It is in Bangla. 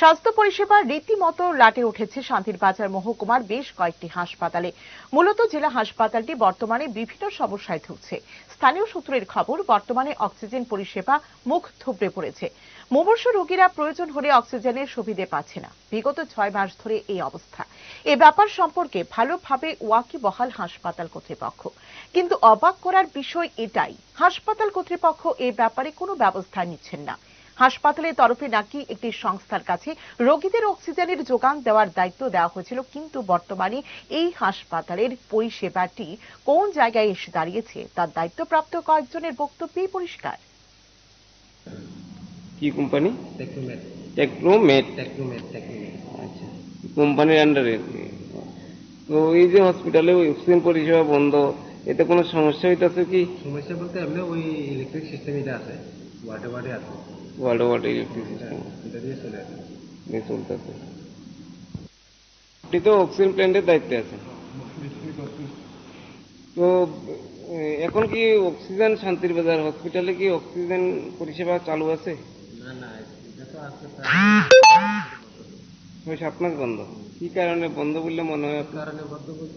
স্বাস্থ্য পরিষেবা রীতিমতো লাটে উঠেছে শান্তির বাজার মহকুমার বেশ কয়েকটি হাসপাতালে। মূলত জেলা হাসপাতালটি বর্তমানে বিভিন্ন সমস্যায় ভুগছে স্থানীয় সূত্রের খবর, বর্তমানে অক্সিজেন পরিষেবা মুখ থুবড়ে পড়েছে। মুমূর্ষু রোগীরা প্রয়োজন হলে অক্সিজেনের সুবিধে পাচ্ছে না। বিগত ছয় মাস ধরে এই অবস্থা। এ ব্যাপার সম্পর্কে ভালোভাবে ওয়াকিবহাল হাসপাতাল কর্তৃপক্ষ। কিন্তু অবাক করার বিষয় এটাই, হাসপাতাল কর্তৃপক্ষ এ ব্যাপারে কোনো ব্যবস্থা নিচ্ছেন না। হাসপাতালের তরফে নাকি একটি সংস্থার কাছে রোগীদের অক্সিজেনের যোগান দেওয়ার দায়িত্ব দেওয়া হয়েছিল কিন্তু বর্তমানে এই হাসপাতালের পরিষেবাটি কোন জায়গায় এসে দাঁড়িয়েছে তার দায়িত্বপ্রাপ্ত কয়েকজনের বক্তব্যই পরিষ্কার। কি কোম্পানি? টেকনোমেট টেকনোমেট টেকনোমেট টেকনোমেট আচ্ছা কোম্পানির আন্ডারে তো এই যে হসপিটালে ওই অক্সিজেন পরিষেবা বন্ধ এতে কোনো সমস্যা হইতেছে কি? সমস্যা বলতে এমনি ওই ইলেকট্রিক সিস্টেম এটা আছে। ওয়ার্ডে ওয়ার্ডে আছে ওয়ার্ল্ড ওয়ার্ল্ড ইলেকট্রিক সিস্টেম এটা দিয়ে চলে আসে। নিয়ে চলতেছে আপনি তো অক্সিজেন প্ল্যান্টের দায়িত্বে আছেন। তো এখন কি অক্সিজেন শান্তির বাজার? হসপিটালে কি অক্সিজেন পরিষেবা চালু আছে? ওই আপনার বন্ধ। কি কারণে বন্ধ বললে মনে হয় আপনার? কারণে বদ্ধ বলতে